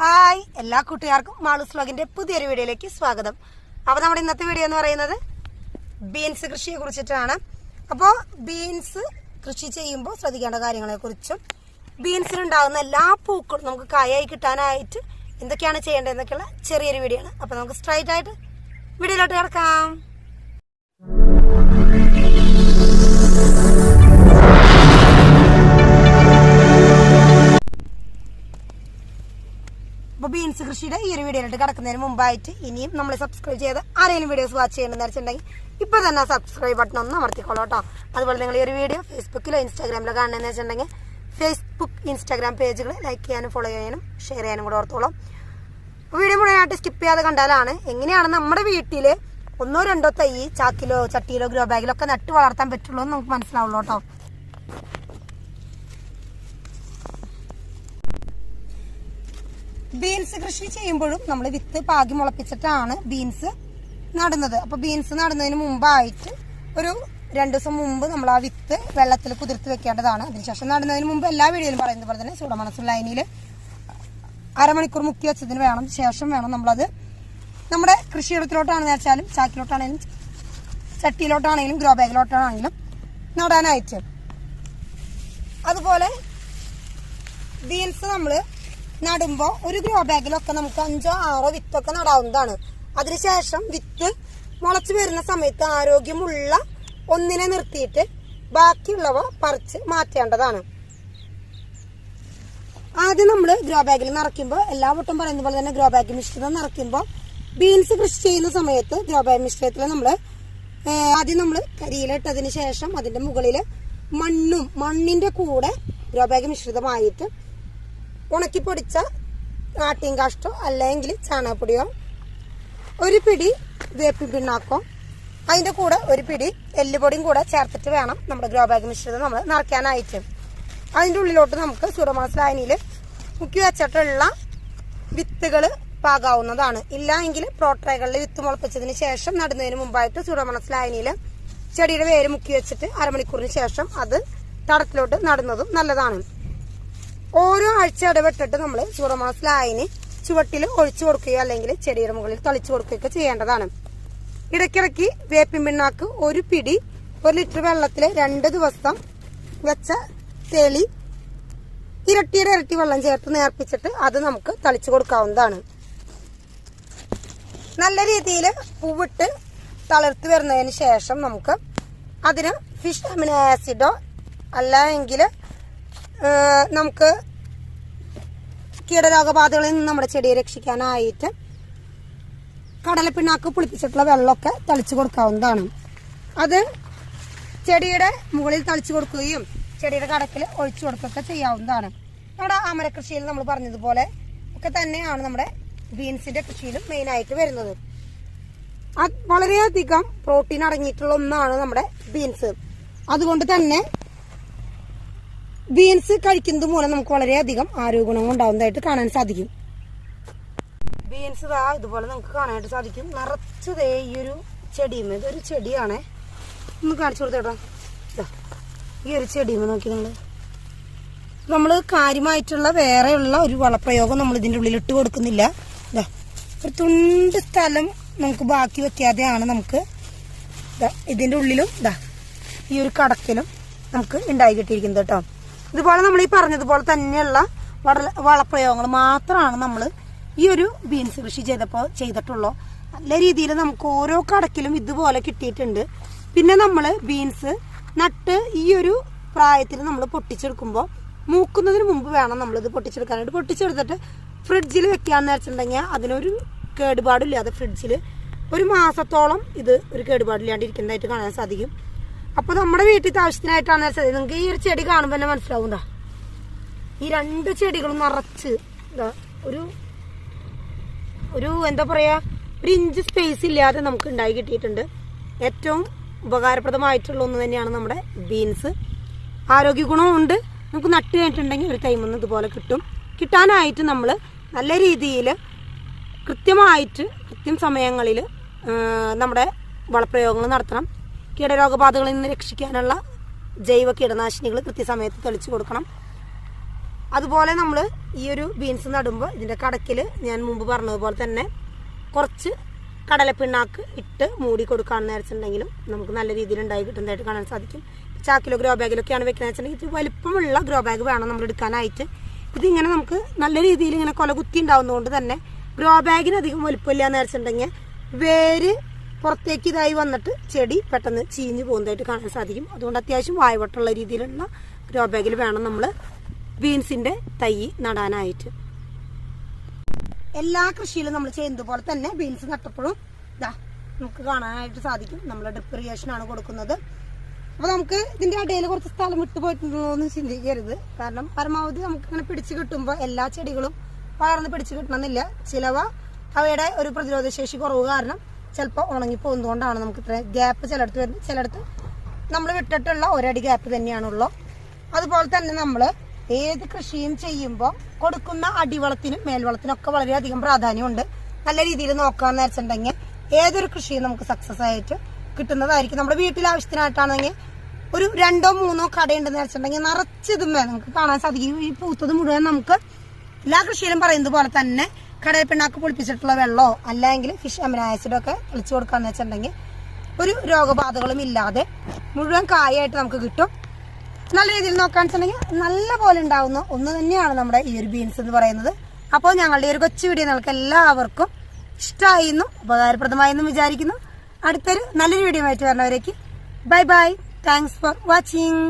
Hi എല്ലാ കൂട്ടുകാർക്കും മാളൂസ് വ്ലോഗിന്റെ പുതിയൊരു വീഡിയോയിലേക്ക് സ്വാഗതം. അപ്പോൾ നമ്മുടെ ഇന്നത്തെ വീഡിയോ എന്ന് പറയുന്നത് ബീൻസ് കൃഷിയെ കുറിച്ചിട്ടാണ്. അപ്പോൾ ബീൻസ് കൃഷി ചെയ്യുമ്പോൾ ശ്രദ്ധിക്കേണ്ട കാര്യങ്ങളെക്കുറിച്ചും കുറിച്ചും ബീൻസിനുണ്ടാകുന്ന എല്ലാ പൂക്കളും നമുക്ക് കായായി കിട്ടാനായിട്ട് എന്തൊക്കെയാണ് ചെയ്യേണ്ടത് എന്നൊക്കെയുള്ള ചെറിയൊരു വീഡിയോ ആണ്. അപ്പോൾ നമുക്ക് സ്ട്രൈറ്റ് ആയിട്ട് വീഡിയോയിലോട്ട് കിടക്കാം. കൃഷിയുടെ ഈ ഒരു വീഡിയോയിലോട്ട് കിടക്കുന്നതിന് മുമ്പായിട്ട് ഇനിയും നമ്മൾ സബ്സ്ക്രൈബ് ചെയ്ത് ആരെങ്കിലും വീഡിയോസ് വാച്ച് ചെയ്യണമെന്ന് വെച്ചിട്ടുണ്ടെങ്കിൽ ഇപ്പോൾ തന്നെ സബ്സ്ക്രൈബ് ബട്ടൺ ഒന്ന് അമർത്തിക്കോളൂ കേട്ടോ. അതുപോലെ നിങ്ങൾ ഈ ഒരു വീഡിയോ ഫേസ്ബുക്കിലോ ഇൻസ്റ്റാഗ്രാമിലോ കാണണമെന്ന് വെച്ചിട്ടുണ്ടെങ്കിൽ ഫേസ്ബുക്ക് ഇൻസ്റ്റാഗ്രാം പേജുകൾ ലൈക്ക് ചെയ്യാനും ഫോളോ ചെയ്യാനും ഷെയർ ചെയ്യാനും കൂടെ ഓർത്തോളാം. വീഡിയോ മുഴുവനായിട്ട് സ്കിപ്പ് ചെയ്യാതെ കണ്ടാലാണ് എങ്ങനെയാണ് നമ്മുടെ വീട്ടിൽ ഒന്നോ രണ്ടോ തൈ ചാക്കിലോ ചട്ടിയിലോ ഗ്രോ ബാഗിലോ ഒക്കെ നട്ട് വളർത്താൻ പറ്റുള്ളൂ എന്ന് നമുക്ക് മനസ്സിലാവുള്ളൂ കേട്ടോ. ബീൻസ് കൃഷി ചെയ്യുമ്പോഴും നമ്മൾ വിത്ത് പാകി മുളപ്പിച്ചിട്ടാണ് ബീൻസ് നടുന്നത്. അപ്പൊ ബീൻസ് നടുന്നതിന് മുമ്പായിട്ട് ഒരു രണ്ടു ദിവസം മുമ്പ് നമ്മൾ ആ വിത്ത് വെള്ളത്തിൽ കുതിർത്ത് വെക്കേണ്ടതാണ്. അതിനുശേഷം നടുന്നതിന് മുമ്പ് എല്ലാ വീഡിയോയിലും പറയുന്നത് പോലെ തന്നെ ചൂടമണസും ലൈനിൽ അരമണിക്കൂർ മുക്കി വെച്ചതിന് വേണം. ശേഷം വേണം നമ്മളത് നമ്മുടെ കൃഷിയിടത്തിലോട്ടാണെന്ന് വെച്ചാലും ചാക്കിലോട്ടാണെങ്കിലും ചട്ടിയിലോട്ടാണെങ്കിലും ഗ്രോ ബാഗിലോട്ടാണെങ്കിലും നടാനായിട്ട്. അതുപോലെ ബീൻസ് നമ്മൾ നടുമ്പോൾ ഒരു ഗ്രോ ബാഗിലൊക്കെ നമുക്ക് അഞ്ചോ ആറോ വിത്തൊക്കെ നടാവുന്നതാണ്. അതിനുശേഷം വിത്ത് മുളച്ചു വരുന്ന സമയത്ത് ആരോഗ്യമുള്ള ഒന്നിനെ നിർത്തിയിട്ട് ബാക്കിയുള്ളവ പറിച്ച് മാറ്റേണ്ടതാണ്. ആദ്യം നമ്മൾ ഗ്രോ ബാഗിൽ നിറയ്ക്കുമ്പോൾ എല്ലാ വട്ടം പറയുന്ന പോലെ തന്നെ ഗ്രോ ബാഗ് മിശ്രിതം നിറയ്ക്കുമ്പോൾ ബീൻസ് കൃഷി ചെയ്യുന്ന സമയത്ത് ഗ്രോ ബാഗ് മിശ്രിതത്തിൽ നമ്മൾ ആദ്യം നമ്മൾ കരിയിലിട്ടതിന് ശേഷം അതിന്റെ മുകളിൽ മണ്ണും മണ്ണിന്റെ കൂടെ ഗ്രോ ബാഗ് മിശ്രിതമായിട്ട് ഉണക്കി പൊടിച്ച ആട്ടിൻ കാഷ്ടോ അല്ലെങ്കിൽ ചാണകപ്പൊടിയോ ഒരു പിടി വേപ്പിൻ പിണ്ണാക്കോ അതിന്റെ കൂടെ ഒരു പിടി എല്ലുപൊടിയും കൂടെ ചേർത്തിട്ട് വേണം നമ്മുടെ ഗ്രോ ബാഗ് മിശ്രിതം നമ്മൾ നിറയ്ക്കാനായിട്ട്. അതിന്റെ ഉള്ളിലോട്ട് നമുക്ക് സൂറമാസ് ലായനിയിൽ മുക്കി വെച്ചിട്ടുള്ള വിത്തുകൾ പാകാവുന്നതാണ്. ഇല്ല എങ്കിൽ പ്രോട്രൈകളിൽ വിത്ത് മുളപ്പിച്ചതിന് ശേഷം നടുന്നതിന് മുമ്പായിട്ട് സൂറമണസ് ലായനിയിൽ ചെടിയുടെ വേര് മുക്കി വെച്ചിട്ട് അരമണിക്കൂറിന് ശേഷം അത് തടത്തിലോട്ട് നടുന്നതും നല്ലതാണ്. ഓരോ ആഴ്ച ഇടപെട്ടിട്ട് നമ്മൾ ലായനി ചുവട്ടിൽ ഒഴിച്ചു കൊടുക്കുകയോ അല്ലെങ്കിൽ ചെടിയുടെ മുകളിൽ തളിച്ചു കൊടുക്കുകയൊക്കെ ചെയ്യേണ്ടതാണ്. ഇടയ്ക്കിടയ്ക്ക് വേപ്പിൻ പിണ്ണാക്ക് ഒരു പിടി ഒരു ലിറ്റർ വെള്ളത്തിൽ രണ്ട് ദിവസം വെച്ച തേളി ഇരട്ടിയുടെ ഇരട്ടി വെള്ളം ചേർത്ത് നേർപ്പിച്ചിട്ട് അത് നമുക്ക് തളിച്ചു കൊടുക്കാവുന്നതാണ്. നല്ല രീതിയിൽ പൂവിട്ട് തളിർത്ത് വരുന്നതിന് ശേഷം നമുക്ക് അതിന് ഫിഷ് അമിനോ ആസിഡോ അല്ല എങ്കിൽ നമുക്ക് കീടരോഗബാധകളിൽ നിന്ന് നമ്മുടെ ചെടിയെ രക്ഷിക്കാനായിട്ട് കടലപ്പിണ്ണാക്ക് പുളിപ്പിച്ചിട്ടുള്ള വെള്ളമൊക്കെ തളിച്ചു കൊടുക്കാവുന്നതാണ്. അത് ചെടിയുടെ മുകളിൽ തളിച്ചു കൊടുക്കുകയും ചെടിയുടെ കടക്കിൽ ഒഴിച്ചു കൊടുക്കുകയൊക്കെ ചെയ്യാവുന്നതാണ്. നമ്മുടെ അമരകൃഷിയിൽ നമ്മൾ പറഞ്ഞതുപോലെ ഒക്കെ തന്നെയാണ് നമ്മുടെ ബീൻസിന്റെ കൃഷിയിലും മെയിനായിട്ട് വരുന്നത്. വളരെയധികം പ്രോട്ടീൻ അടങ്ങിയിട്ടുള്ള ഒന്നാണ് നമ്മുടെ ബീൻസ്. അതുകൊണ്ട് തന്നെ ബീൻസ് കഴിക്കുന്നത് മൂലം നമുക്ക് വളരെയധികം ആരോഗ്യഗുണങ്ങൾ ഉണ്ടാവുന്നതായിട്ട് കാണാൻ സാധിക്കും. ബീൻസ് ദാ ഇതുപോലെ നമുക്ക് കാണാനായിട്ട് സാധിക്കും. നിറച്ചതേ ഈ ഒരു ചെടിയുമേ ഇതൊരു ചെടിയാണേ. ഒന്ന് കാണിച്ചു കൊടുത്തേട്ടാ ഇതാ ഈ ഒരു ചെടിയുമേ നോക്കി നിങ്ങൾ നമ്മൾ കാര്യമായിട്ടുള്ള വേറെയുള്ള ഒരു വളപ്രയോഗം നമ്മൾ ഇതിന്റെ ഉള്ളിൽ ഇട്ട് കൊടുക്കുന്നില്ല. ഇതാ ഒരു തുണ്ട് സ്ഥലം നമുക്ക് ബാക്കി വെക്കാതെയാണ് നമുക്ക് ഇതിന്റെ ഉള്ളിലും ഇതാ ഈ ഒരു കടക്കിലും നമുക്ക് ഉണ്ടായി കിട്ടിയിരിക്കുന്നത് കേട്ടോ. ഇതുപോലെ നമ്മൾ ഈ പറഞ്ഞതുപോലെ തന്നെയുള്ള വള വളപ്രയോഗങ്ങൾ മാത്രമാണ് നമ്മൾ ഈ ഒരു ബീൻസ് കൃഷി ചെയ്തപ്പോൾ ചെയ്തിട്ടുള്ളൂ. നല്ല രീതിയിൽ നമുക്ക് ഓരോ കടക്കിലും ഇതുപോലെ കിട്ടിയിട്ടുണ്ട്. പിന്നെ നമ്മൾ ബീൻസ് നട്ട് ഈ ഒരു പ്രായത്തിൽ നമ്മൾ പൊട്ടിച്ചെടുക്കുമ്പോൾ മൂക്കുന്നതിന് മുമ്പ് വേണം നമ്മൾ ഇത് പൊട്ടിച്ചെടുക്കാനായിട്ട്. പൊട്ടിച്ചെടുത്തിട്ട് ഫ്രിഡ്ജിൽ വെക്കാന്ന് വെച്ചിട്ടുണ്ടെങ്കിൽ അതിനൊരു കേടുപാടില്ലാതെ ഫ്രിഡ്ജിൽ ഒരു മാസത്തോളം ഇത് ഒരു കേടുപാടില്ലാണ്ടിരിക്കുന്നതായിട്ട് കാണാൻ സാധിക്കും. അപ്പോൾ നമ്മുടെ വീട്ടിൽ ആവശ്യത്തിനായിട്ടാണ് വെച്ചാൽ നിങ്ങൾക്ക് ഈ ഒരു ചെടി കാണുമ്പോൾ തന്നെ മനസ്സിലാവും ഈ രണ്ട് ചെടികളും നിറച്ച് എന്താ ഒരു ഒരു എന്താ പറയാ ഒരു ഇഞ്ച് സ്പേസ് ഇല്ലാതെ നമുക്ക് ഉണ്ടായി കിട്ടിയിട്ടുണ്ട്. ഏറ്റവും ഉപകാരപ്രദമായിട്ടുള്ള ഒന്ന് തന്നെയാണ് നമ്മുടെ ബീൻസ് ആരോഗ്യ ഗുണവും ഉണ്ട്. നമുക്ക് നട്ട് കഴിഞ്ഞിട്ടുണ്ടെങ്കിൽ ഒരു ടൈമൊന്നും ഇതുപോലെ കിട്ടും. കിട്ടാനായിട്ട് നമ്മൾ നല്ല രീതിയിൽ കൃത്യമായിട്ട് കൃത്യം സമയങ്ങളിൽ നമ്മുടെ വളപ്രയോഗങ്ങൾ നടത്തണം. കീടരോഗബാധകളിൽ നിന്ന് രക്ഷിക്കാനുള്ള ജൈവ കീടനാശിനികൾ കൃത്യസമയത്ത് തെളിച്ചു കൊടുക്കണം. അതുപോലെ നമ്മൾ ഈ ഒരു ബീൻസ് നടുമ്പോൾ ഇതിന്റെ കടക്കിൽ ഞാൻ മുമ്പ് പറഞ്ഞതുപോലെ തന്നെ കുറച്ച് കടലപ്പിണ്ണാക്ക് ഇട്ട് മൂടി കൊടുക്കാമെന്ന് വെച്ചിട്ടുണ്ടെങ്കിലും നമുക്ക് നല്ല രീതിയിൽ ഉണ്ടായി കിട്ടുന്നതായിട്ട് കാണാൻ സാധിക്കും. ചാക്കിലോ ഗ്രോ ബാഗിലൊക്കെയാണ് വെക്കുന്നത് വെച്ചിട്ടുണ്ടെങ്കിൽ ഇത് വലിപ്പമുള്ള ഗ്രോ ബാഗ് വേണം നമ്മൾ എടുക്കാനായിട്ട്. ഇതിങ്ങനെ നമുക്ക് നല്ല രീതിയിൽ ഇങ്ങനെ കൊല കുത്തി ഉണ്ടാവുന്നതുകൊണ്ട് തന്നെ ഗ്രോ ബാഗിന് അധികം വലിപ്പമില്ല എന്ന് വെച്ചിട്ടുണ്ടെങ്കിൽ വേര് പുറത്തേക്ക് ഇതായി വന്നിട്ട് ചെടി പെട്ടെന്ന് ചീഞ്ഞു പോകുന്നതായിട്ട് കാണാൻ സാധിക്കും. അതുകൊണ്ട് അത്യാവശ്യം വായവട്ടുള്ള രീതിയിലുള്ള ഗ്രോ ബാഗിൽ വേണം നമ്മൾ ബീൻസിന്റെ തൈ നടാനായിട്ട്. എല്ലാ കൃഷിയിലും നമ്മൾ ചെയ്യുന്നതുപോലെ തന്നെ ബീൻസ് നട്ടപ്പോഴും ഇതാ നമുക്ക് കാണാനായിട്ട് സാധിക്കും. നമ്മൾ ഡ്രിപ്പ് ഇറിഗേഷൻ ആണ് കൊടുക്കുന്നത്. അപ്പൊ നമുക്ക് ഇതിന്റെ ഇടയിൽ കുറച്ച് സ്ഥലം വിട്ടു പോയിട്ടുണ്ടോന്ന് ചിന്തിക്കരുത്. കാരണം പരമാവധി നമുക്ക് ഇങ്ങനെ പിടിച്ചു കിട്ടുമ്പോൾ എല്ലാ ചെടികളും വളർന്ന് പിടിച്ചു കിട്ടണമെന്നില്ല. ചിലവ അവയുടെ ഒരു പ്രതിരോധ ശേഷി കുറവ് കാരണം ചിലപ്പോൾ ഉണങ്ങി പോകുന്നതുകൊണ്ടാണ് നമുക്ക് ഇത്ര ഗ്യാപ്പ് ചിലയിടത്ത് വരുന്നത്. ചിലടത്ത് നമ്മൾ വിട്ടിട്ടുള്ള ഒരടി ഗ്യാപ്പ് തന്നെയാണുള്ളൂ. അതുപോലെ തന്നെ നമ്മൾ ഏത് കൃഷിയും ചെയ്യുമ്പോൾ കൊടുക്കുന്ന അടിവളത്തിനും മേൽവളത്തിനും ഒക്കെ വളരെയധികം പ്രാധാന്യമുണ്ട്. നല്ല രീതിയിൽ നോക്കാന്ന് വെച്ചിട്ടുണ്ടെങ്കിൽ ഏതൊരു കൃഷിയും നമുക്ക് സക്സസ് ആയിട്ട് കിട്ടുന്നതായിരിക്കും. നമ്മുടെ വീട്ടിൽ ആവശ്യത്തിനായിട്ടാണെങ്കിൽ ഒരു രണ്ടോ മൂന്നോ കടയുണ്ടെന്ന് വെച്ചിട്ടുണ്ടെങ്കിൽ നിറച്ചിതുമേ നമുക്ക് കാണാൻ സാധിക്കും. ഈ പൂത്തത് മുഴുവൻ നമുക്ക് എല്ലാ കൃഷിയിലും പറയുന്നത് പോലെ തന്നെ കടയിൽ പിണ്ണാക്ക് പൊളിപ്പിച്ചിട്ടുള്ള വെള്ളമോ അല്ലെങ്കിൽ ഫിഷ് അമിനോ ആസിഡോ ഒക്കെ തെളിച്ചു കൊടുക്കാന്ന് വെച്ചിട്ടുണ്ടെങ്കിൽ ഒരു രോഗബാധകളും ഇല്ലാതെ മുഴുവൻ കായായിട്ട് നമുക്ക് കിട്ടും. നല്ല രീതിയിൽ നോക്കാന്ന് വെച്ചിട്ടുണ്ടെങ്കിൽ നല്ല പോലെ ഉണ്ടാവുന്ന. ഒന്ന് തന്നെയാണ് നമ്മുടെ ഈ ഒരു ബീൻസ് എന്ന് പറയുന്നത്. അപ്പോൾ ഞങ്ങളുടെ ഒരു കൊച്ചു വീഡിയോ നിങ്ങൾക്ക് എല്ലാവർക്കും ഇഷ്ടമായി എന്നും ഉപകാരപ്രദമായി എന്നും വിചാരിക്കുന്നു. അടുത്തൊരു നല്ലൊരു വീഡിയോ ആയിട്ട് വരുന്നവരേക്ക് bye bye thanks for watching